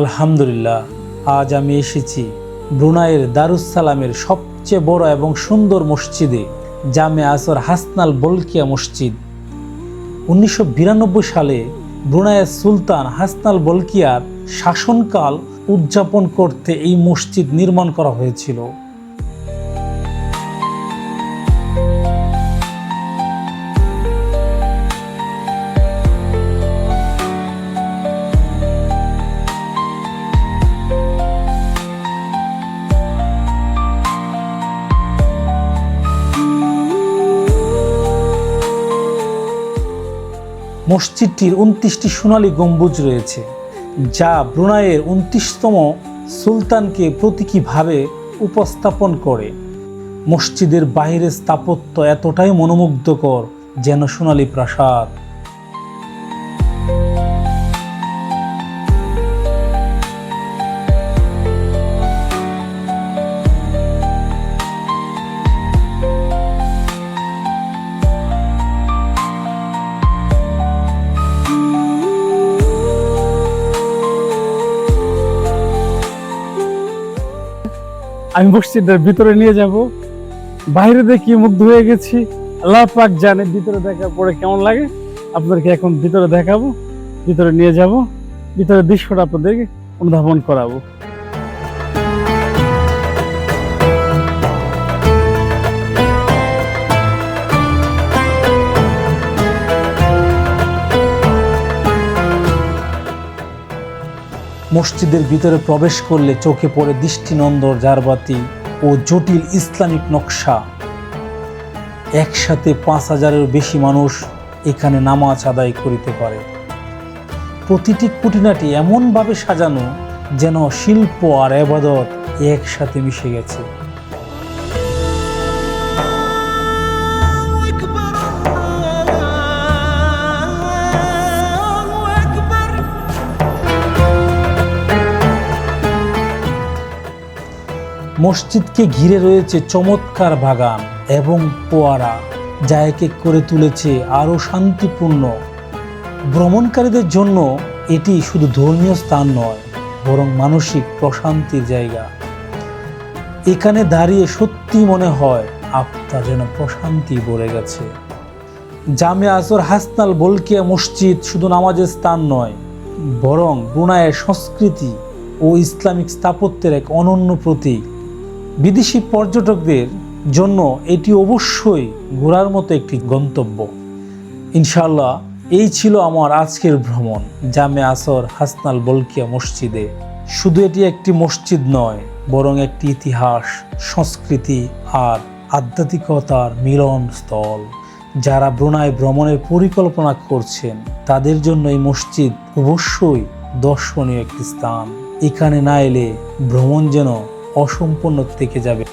আলহামদুলিল্লাহ, আজ আমি এসেছি ব্রুনাইয়ের দারুসালামের সবচেয়ে বড় এবং সুন্দর মসজিদে, জামে আসর হাসনাল বলকিয়া মসজিদ। উনিশশো বিরানব্বই সালে ব্রুনাইয়ের সুলতান হাসনাল বলকিয়ার শাসনকাল উদযাপন করতে এই মসজিদ নির্মাণ করা হয়েছিল। মসজিদটির উনত্রিশটি সোনালী গম্বুজ রয়েছে, যা ব্রুনাইয়ের উনত্রিশতম সুলতানকে প্রতীকীভাবে উপস্থাপন করে। মসজিদের বাহিরের স্থাপত্য এতটাই মনোমুগ্ধকর যেন সোনালী প্রাসাদ। আমি মসজিদের ভিতরে নিয়ে যাব। বাইরে দেখি মুগ্ধ হয়ে গেছি। আল্লাহ পাক জানে ভিতরে দেখার পরে কেমন লাগে। আপনাদেরকে এখন ভিতরে দেখাবো, ভিতরে নিয়ে যাব। ভিতরে দৃশ্যটা আপনাদেরকে অনুধাবন করাবো। মসজিদের ভিতরে প্রবেশ করলে চোখে পড়ে দৃষ্টিনন্দর জারবাতি ও জটিল ইসলামিক নকশা। একসাথে পাঁচ হাজারের বেশি মানুষ এখানে নামাজ আদায় করিতে পারে। প্রতিটি কুটিনাটি এমনভাবে সাজানো যেন শিল্প আর আবাদত একসাথে মিশে গেছে। মসজিদকে ঘিরে রয়েছে চমৎকার বাগান এবং পোয়ারা, যা এক করে তুলেছে আরও শান্তিপূর্ণ। ভ্রমণকারীদের জন্য এটি শুধু ধর্মীয় স্থান নয়, বরং মানসিক প্রশান্তির জায়গা। এখানে দাঁড়িয়ে সত্যি মনে হয় আপনার যেন প্রশান্তি ভরে গেছে। জামে আসর হাসনাল বলকিয়া মসজিদ শুধু নামাজের স্থান নয়, বরং ব্রুনাইয়ের সংস্কৃতি ও ইসলামিক স্থাপত্যের এক অনন্য প্রতীক। বিদেশি পর্যটকদের জন্য এটি অবশ্যই ঘোরার মতো একটি গন্তব্য। ইনশাল্লাহ এই ছিল আমার আজকের ভ্রমণ, জামে আসর হাসনাল বলকিয়া মসজিদে। শুধু এটি একটি মসজিদ নয়, বরং একটি ইতিহাস, সংস্কৃতি আর আধ্যাত্মিকতার মিলন স্থল। যারা ব্রুনাই ভ্রমণের পরিকল্পনা করছেন, তাদের জন্য এই মসজিদ অবশ্যই দর্শনীয় একটি স্থান। এখানে না এলে ভ্রমণ যেন অসম্পূর্ণ থেকে যাবে।